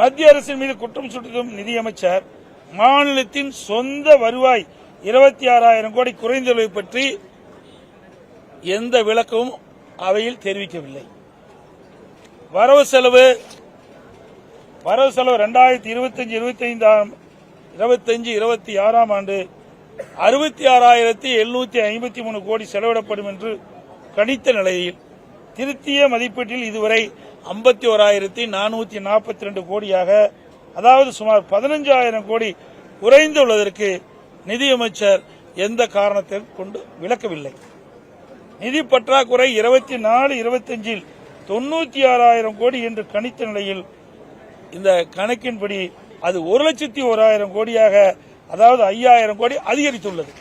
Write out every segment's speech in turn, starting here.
மத்திய அரசின் மீது குற்றம் சுட்டும் நிதியமைச்சர் மாநிலத்தின் சொந்த வருவாய் இருபத்தி ஆறாயிரம் கோடி குறைந்துள்ளதை பற்றி எந்த விளக்கமும் அவையில் தெரிவிக்கவில்லை. வரவு செலவு வரவு செலவு ரெண்டாயிரத்தி இருபத்தஞ்சு இருபத்தி ஐந்தாம் இருபத்தஞ்சு இருபத்தி ஆறாம் ஆண்டு அறுபத்தி ஆறாயிரத்தி எழுநூத்தி ஐம்பத்தி மூணு கோடி செலவிடப்படும் என்று கணித்த நிலையில் திருத்திய மதிப்பீட்டில் இதுவரை ஐம்பத்தி ஓராயிரத்தி நானூத்தி நாற்பத்தி ரெண்டு கோடியாக அதாவது சுமார் பதினஞ்சாயிரம் கோடி குறைந்துள்ளதற்கு நிதியமைச்சர் எந்த காரணத்தை கொண்டு விளக்கவில்லை. நிதி பற்றாக்குறை இருபத்தி நாலு இருபத்தஞ்சில் தொண்ணூற்றி ஆறாயிரம் கோடி என்று கணித்த நிலையில் இந்த கணக்கின்படி அது ஒரு லட்சத்தி ஓராயிரம் கோடியாக அதாவது ஐயாயிரம் கோடி அதிகரித்துள்ளது.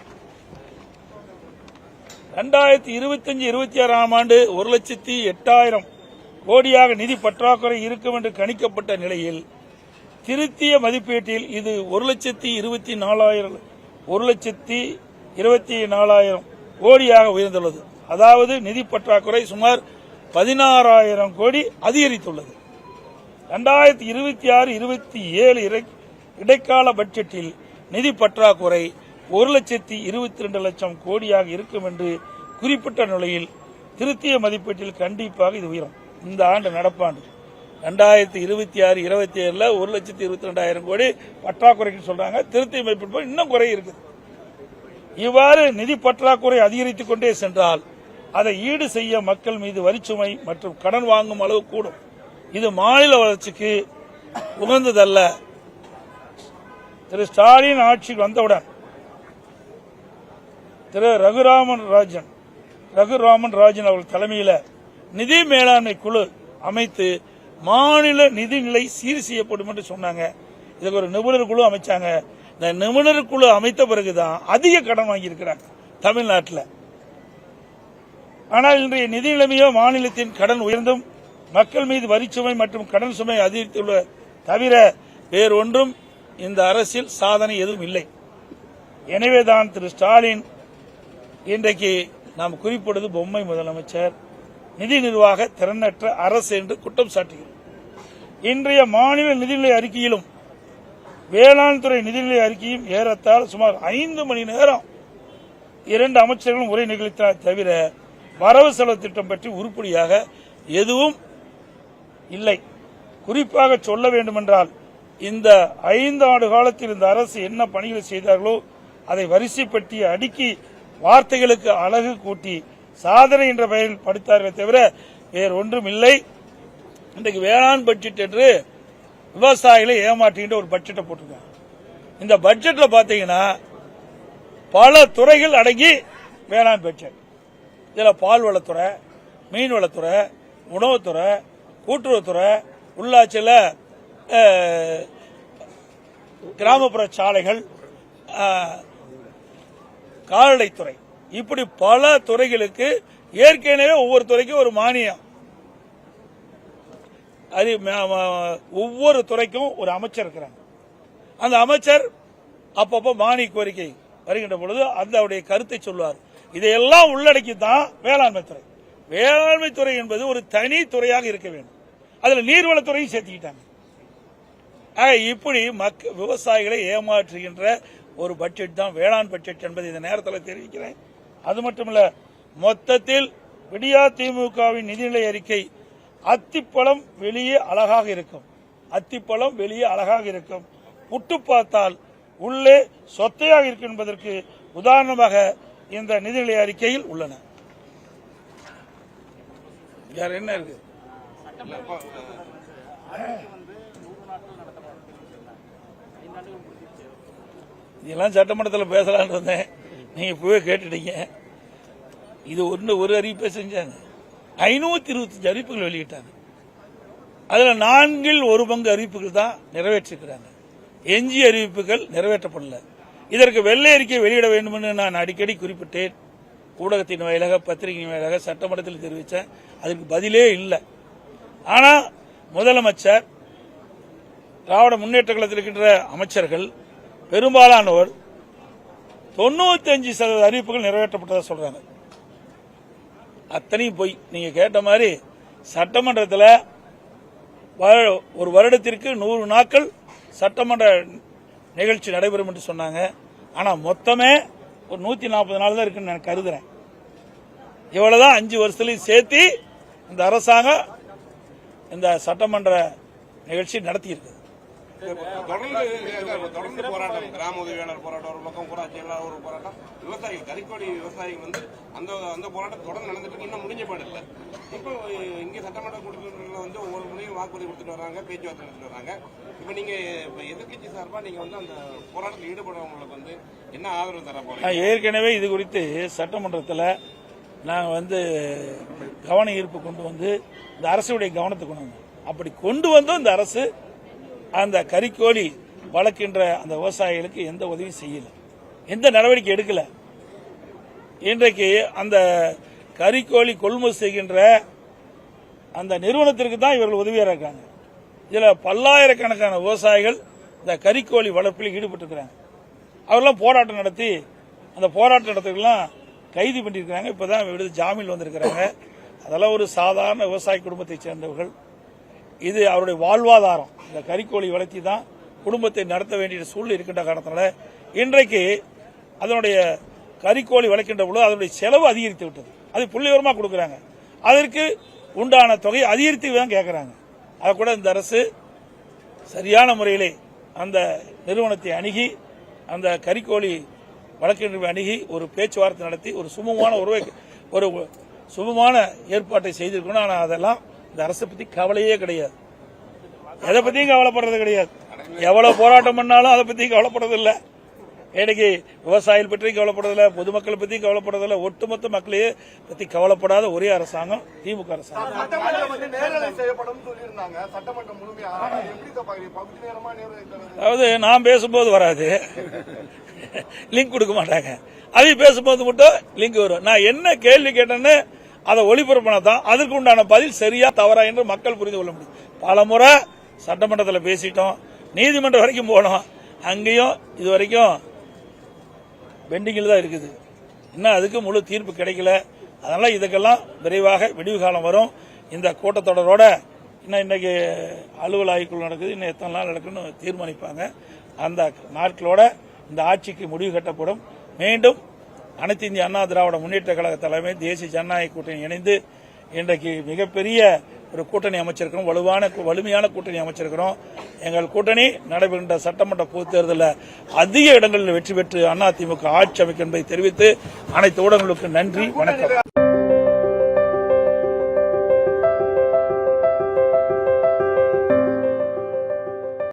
ரெண்டாயிரத்தி இருபத்தஞ்சு இருபத்தி ஆறாம் ஆண்டு ஒரு லட்சத்தி எட்டாயிரம் கோடியாக நிதி பற்றாக்குறை இருக்கும் என்று கணிக்கப்பட்ட நிலையில் திருத்திய மதிப்பீட்டில் இது ஒரு லட்சத்தி இருபத்தி நாலாயிரம் ஒரு லட்சத்தி இருபத்தி நாலாயிரம் கோடியாக உயர்ந்துள்ளது. அதாவது நிதி பற்றாக்குறை சுமார் பதினாறாயிரம் கோடி அதிகரித்துள்ளது. ரெண்டாயிரத்தி இருபத்தி ஆறு இருபத்தி ஏழு இடைக்கால பட்ஜெட்டில் நிதி பற்றாக்குறை ஒரு லட்சத்தி இருபத்தி ரெண்டு லட்சம் கோடியாக இருக்கும் என்று குறிப்பிட்ட நிலையில் திருத்திய மதிப்பீட்டில் கண்டிப்பாக இது உயரும். இந்த ஆண்டு நடப்பாண்டு. ரெண்டாயிரத்தி இருபத்தி ஆறு இருபத்தி ஏழுல ஒரு லட்சத்தி இருபத்தி ரெண்டாயிரம் கோடி பற்றாக்குறைன்னு சொல்றாங்க. திருத்தி மதிப்பீடு இன்னும் குறை இருக்குது. இவ்வாறு நிதி பற்றாக்குறை அதிகரித்துக் கொண்டே சென்றால் அதை ஈடு செய்ய மக்கள் மீது வரிச்சுமை மற்றும் கடன் வாங்கும் அளவு கூடும். இது மாநில வளர்ச்சிக்கு உகந்ததல்ல. திரு ஸ்டாலின் ஆட்சிக்கு வந்தவுடன் திரு ரகுராமன் ராஜன் ரகுராமன் ராஜன் அவர்கள் தலைமையில் நிதி மேலாண்மை குழு அமைத்து மாநில நிதிநிலை சீர் செய்யப்படும் என்று சொன்னாங்க. இதுக்கு ஒரு நிபுணர் குழு அமைச்சாங்க. இந்த நிபுணர் குழு அமைத்த பிறகுதான் அதிக கடன் வாங்கியிருக்கிறாங்க தமிழ்நாட்டில். ஆனால் இன்றைய நிதி நிலைமையோ மாநிலத்தின் கடன் உயர்ந்தும் மக்கள் மீது வரிச்சுமை மற்றும் கடன் சுமை அதிகரித்துள்ள தவிர வேறொன்றும் இந்த அரசில் சாதனை எதுவும் இல்லை. எனவேதான் திரு ஸ்டாலின் இன்றைக்கு நாம் குறிப்பிடுவது பொம்மை முதலமைச்சர். நிதி நிர்வாக திறனற்ற அரசு என்று குற்றம் சாட்டுகிறது. இன்றைய மாநில நிதிநிலை அறிக்கையிலும் வேளாண் துறை நிதிநிலை அறிக்கையும் ஏறத்தால் சுமார் ஐந்து மணி நேரம் இரண்டு அமைச்சர்களும் உரை நிகழ்த்தினார் தவிர வரவு செலவு திட்டம் பற்றி உருப்படியாக எதுவும் இல்லை. குறிப்பாக சொல்ல வேண்டுமென்றால் இந்த ஐந்து ஆண்டு காலத்தில் இந்த அரசு என்ன பணிகளை செய்தார்களோ அதை வரிசைப்படுத்தி அடுக்கி வார்த்தைகளுக்கு அழகு கூட்டி சாதனை என்ற பெயரில் படித்தார்களே தவிர வேறு ஒன்றும் இல்லை. இன்றைக்கு வேளாண் பட்ஜெட் என்று விவசாயிகளை ஏமாற்றுகின்ற ஒரு பட்ஜெட்டை போட்டிருக்காங்க. இந்த பட்ஜெட்ல பாத்தீங்கன்னா பல துறைகள் அடங்கி வேளாண் பட்ஜெட் இதுல பால் வளத்துறை மீன் வளத்துறை உணவுத்துறை கூட்டுறவுத்துறை உள்ளாட்சியில் கிராமப்புற சாலைகள் கால்நடைத்துறை. இப்படி பல துறைகளுக்கு ஏற்கனவே ஒவ்வொரு துறைக்கும் ஒரு மானியம். அது ஒவ்வொரு துறைக்கும் ஒரு அமைச்சர் இருக்கிறாங்க. அந்த அமைச்சர் அப்பப்போ மானிய கோரிக்கை வருகின்ற பொழுது அந்த அவருடைய கருத்தை சொல்வார் இதையெல்லாம் உள்ளடக்கி தான் வேளாண்மை துறை. வேளாண்மை துறை என்பது ஒரு தனி துறையாக இருக்க வேண்டும். அதில் நீர்வளத்துறையும் சேர்த்துக்கிட்டாங்க. ஆக இப்படி மக்க விவசாயிகளை ஏமாற்றுகின்ற ஒரு பட்ஜெட் தான் வேளாண் பட்ஜெட் என்பதை இந்த நேரத்தில் தெரிவிக்கிறேன். அது மட்டுமல்ல மொத்தத்தில் விடியா திமுகவின் நிதிநிலை அறிக்கை அத்திப்பழம் வெளியே அழகாக இருக்கும். அத்திப்பழம் வெளியே அழகாக இருக்கும். புட்டு பார்த்தால் உள்ளே சொத்தையாக இருக்கும் என்பதற்கு உதாரணமாக இந்த நிதிநிலை அறிக்கையில் உள்ளன. வேற என்ன இருக்கு? இதெல்லாம் சட்டமன்றத்தில் பேசலான்னு இருந்தேன். நீங்க போய் கேட்டுட்டீங்க. இது ஒன்று ஒரு அறிவிப்பை செஞ்சாங்க. ஐநூற்றி இருபத்தஞ்சு அறிவிப்புகள் வெளியிட்டாங்க. அதில் நான்கில் ஒரு பங்கு அறிவிப்புகள் தான் நிறைவேற்றிருக்கிறாங்க. எஞ்சிய அறிவிப்புகள் நிறைவேற்றப்படல. இதற்கு வெள்ளை அறிக்கை வெளியிட வேண்டும் என்று நான் அடிக்கடி குறிப்பிட்டேன். ஊடகத்தின் வாயிலாக பத்திரிகையின் வாயிலாக சட்டமன்றத்தில் தெரிவித்தேன். அதுக்கு பதிலே இல்லை. ஆனால் முதலமைச்சர் திராவிட முன்னேற்ற கழகத்தில் இருக்கின்ற அமைச்சர்கள் பெரும்பாலானோர் தொண்ணூத்தி அஞ்சு சதவீத அறிவிப்புகள் நிறைவேற்றப்பட்டதாக சொல்றாங்க. அத்தனையும் போய் நீங்க கேட்ட மாதிரி சட்டமன்றத்தில் ஒரு வருடத்திற்கு நூறு நாட்கள் சட்டமன்ற நிகழ்ச்சி நடைபெறும் என்று சொன்னாங்க. ஆனால் மொத்தமே ஒரு நூத்தி நாற்பது நாள் தான் இருக்குன்னு நான் கருதுறேன். இவ்வளவுதான் அஞ்சு வருஷத்துலையும் சேர்த்து இந்த அரசாங்கம் இந்த சட்டமன்ற நிகழ்ச்சி நடத்தியிருக்குது தொடர்ந்து தொடர்ந்து போராட்டம். கிராம உதவியாளர் போராட்டம் ஒரு பக்கம் ஊராட்சி எல்லா ஒரு போராட்டம். விவசாயிகள் கறிக்கோடி விவசாயிகள் வந்து அந்த அந்த போராட்டம் தொடர்ந்து நடந்துட்டு இருக்கு இன்னும் முடிஞ்ச பாடு இல்லை. இப்போ இங்கே சட்டமன்ற கூட்டத்தில் வந்து ஒவ்வொரு முறையும் வாக்குறுதி கொடுத்துட்டு வராங்க பேச்சுவார்த்தை நடத்திட்டு வராங்க. இப்போ நீங்கள் இப்போ எதிர்கட்சி சார்பாக நீங்கள் வந்து அந்த போராட்டத்தில் ஈடுபடுறவங்களுக்கு வந்து என்ன ஆதரவு தர போகிறீங்க ஏற்கனவே இது குறித்து சட்டமன்றத்தில் நாங்கள் வந்து கவன ஈர்ப்பு கொண்டு வந்து இந்த அரசுடைய கவனத்துக்கு கொண்டு வந்தோம். அப்படி கொண்டு வந்தோம் இந்த அரசு அந்த கறிக்கோழி வளர்க்கின்ற அந்த விவசாயிகளுக்கு எந்த உதவியும் செய்யல. எந்த நடவடிக்கை எடுக்கல. இன்றைக்கு அந்த கறிக்கோழி கொள்முதல் செய்கின்ற அந்த நிறுவனத்திற்கு தான் இவர்கள் உதவியாக இருக்காங்க. இதில் பல்லாயிரக்கணக்கான விவசாயிகள் இந்த கறிக்கோழி வளர்ப்பில் ஈடுபட்டிருக்கிறாங்க. அவரெல்லாம் போராட்டம் நடத்தி அந்த போராட்டம் நடத்துக்கெல்லாம் கைது பண்ணியிருக்கிறாங்க. இப்போ தான் விடுதலை ஜாமீன் வந்திருக்கிறாங்க. அதெல்லாம் ஒரு சாதாரண விவசாய குடும்பத்தைச் சேர்ந்தவர்கள் இது அவருடைய வாழ்வாதாரம். இந்த கறிக்கோழி வளர்த்தி தான் குடும்பத்தை நடத்த வேண்டிய சூழ்நிலை இருக்கின்ற காரணத்தினால இன்றைக்கு அதனுடைய கறிக்கோழி வளர்க்கின்ற பொழுது அதனுடைய செலவு அதிகரித்து விட்டது. அது புள்ளிவரமாக கொடுக்குறாங்க. அதற்கு உண்டான தொகையை அதிகரித்து தான் கேட்குறாங்க அதை கூட இந்த அரசு சரியான முறையிலே அந்த நிறுவனத்தை அணுகி அந்த கறிக்கோழி வழக்கின்ற அணுகி ஒரு பேச்சுவார்த்தை நடத்தி ஒரு சுமமான உறவை ஒரு சுமமான ஏற்பாட்டை செய்திருக்கணும். ஆனால் அதெல்லாம் இந்த அரசை பத்தி கவலையே கிடையாது. எதை பத்தியும் கவலைப்படுறது கிடையாது. எவ்வளவு போராட்டம் பண்ணாலும் அதை பத்தி கவலைப்படுறது இல்ல. இன்னைக்கு விவசாயிகள் பற்றியும் கவலைப்படுறதில்ல பொதுமக்களை பத்தியும் கவலைப்படுறதில்ல ஒட்டுமொத்த மக்களையே பத்தி கவலைப்படாத ஒரே அரசாங்கம் திமுக அரசாங்கம். அதாவது நான் பேசும்போது வராது. லிங்க் கொடுக்க மாட்டாங்க. அவங்க பேசும்போது மட்டும் லிங்க் வரும். நான் என்ன கேள்வி கேட்டேன்னு அதை ஒளிபரப்பினா தான் அதற்கு உண்டான பதில் சரியா தவறா என்று மக்கள் புரிந்து கொள்ள முடியும். பல முறை சட்டமன்றத்தில் பேசிட்டோம். நீதிமன்றம் வரைக்கும் போனோம். அங்கேயும் இது வரைக்கும் பெண்டிங்கில் தான் இருக்குது. இன்னும் அதுக்கு முழு தீர்ப்பு கிடைக்கல. அதனால இதுக்கெல்லாம் விரைவாக விடிவு காலம் வரும். இந்த கூட்டத்தொடரோட இன்னும் இன்னைக்கு அலுவல் ஆய்வுக்குள் நடக்குது. இன்னும் எத்தனை நாள் நடக்குன்னு தீர்மானிப்பாங்க. அந்த நாட்களோட இந்த ஆட்சிக்கு முடிவு கட்டப்படும். மீண்டும் அனைத்து இந்திய அண்ணா திராவிட முன்னேற்ற கழக தலைமை தேசிய ஜனநாயக கூட்டணி இணைந்து இன்றைக்கு மிகப்பெரிய ஒரு கூட்டணி அமைச்சிருக்கிறோம். வலுவான வலிமையான கூட்டணி அமைச்சிருக்கிறோம். எங்கள் கூட்டணி நடைபெறுகின்ற சட்டமன்ற பொதுத் தேர்தலில் அதிக இடங்களில் வெற்றி பெற்று அதிமுக ஆட்சி அமைக்கும் என்பதை தெரிவித்து அனைத்து ஊடகங்களுக்கு நன்றி வணக்கம்.